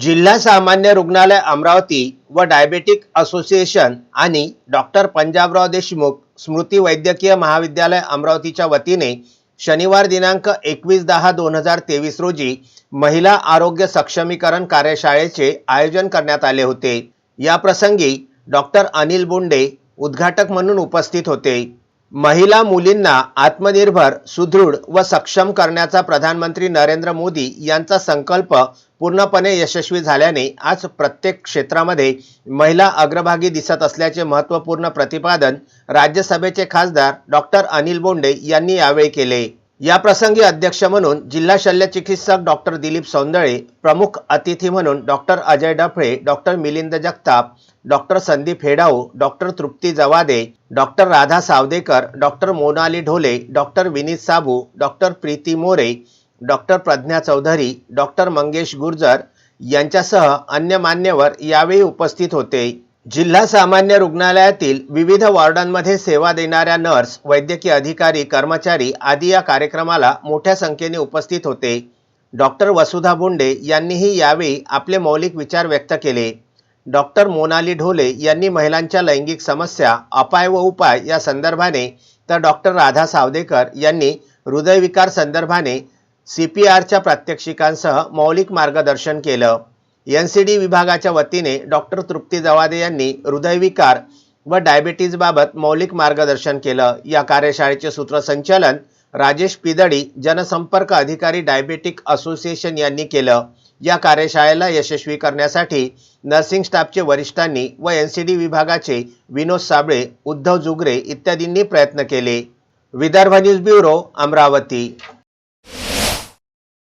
जिल्हा सामान्य रुग्णालय अमरावती व डायबेटिक असोसिएशन आणि डॉक्टर पंजाबराव देशमुख स्मृती वैद्यकीय महाविद्यालय अमरावतीच्या वतीने शनिवार दिनांक एकवीस दहा दोन हजार तेवीस रोजी महिला आरोग्य सक्षमीकरण कार्यशाळेचे आयोजन करण्यात आले होते. या प्रसंगी डॉक्टर अनिल बोंडे उद्घाटक म्हणून उपस्थित होते. महिला मुलींना आत्मनिर्भर सुदृढ व सक्षम करण्याचा प्रधानमंत्री नरेंद्र मोदी यांचा संकल्प पूर्णपणे यशस्वी झाल्याने आज प्रत्येक क्षेत्रामध्ये महिला अग्रभागी दिसत असल्याचे महत्त्वपूर्ण प्रतिपादन राज्यसभेचे खासदार डॉक्टर अनिल बोंडे यांनी यावेळी केले. या प्रसंगी अध्यक्ष म्हणून जिल्हा शल्य चिकित्सक डॉक्टर दिलीप सौंदळे प्रमुख अतिथी म्हणून doctor Ajay Daphale doctor Milind Jagtap doctor Sandeep Hedau doctor Trupti Jawade doctor Radha Sawdekar doctor Monali Dhole doctor Vineet Sabu doctor Preeti More doctor Pradnya Chaudhari doctor Mangesh Gurjar यांच्यासह अन्य मान्यवर यावेळी उपस्थित होते. जिल्हा सामान्य रुग्णालयातील विविध वॉर्डांमध्ये सेवा देणाऱ्या नर्स वैद्यकीय अधिकारी कर्मचारी आदी या कार्यक्रमाला मोठ्या संख्येने उपस्थित होते. डॉक्टर वसुधा बोंडे यांनीही यावेळी आपले मौलिक विचार व्यक्त केले. डॉक्टर मोनाली ढोले यांनी महिलांच्या लैंगिक समस्या अपाय व उपाय या संदर्भाने तर डॉक्टर राधा सावदेकर यांनी हृदयविकार संदर्भाने सी पी आरच्या प्रात्यक्षिकांसह मौलिक मार्गदर्शन केलं. एन सी डी विभागाच्या वतीने डॉक्टर तृप्ती जवादे यांनी हृदयविकार व डायबिटीजबाबत मौलिक मार्गदर्शन केलं. या कार्यशाळेचे सूत्रसंचालन राजेश पिदडी जनसंपर्क अधिकारी डायबेटिक असोसिएशन यांनी केलं. या कार्यशाळेला यशस्वी करण्यासाठी नर्सिंग स्टाफचे वरिष्ठांनी व एन सी डी विभागाचे विनोद साबळे उद्धव जुगरे इत्यादींनी प्रयत्न केले. Vidarbha news bureau Amravati.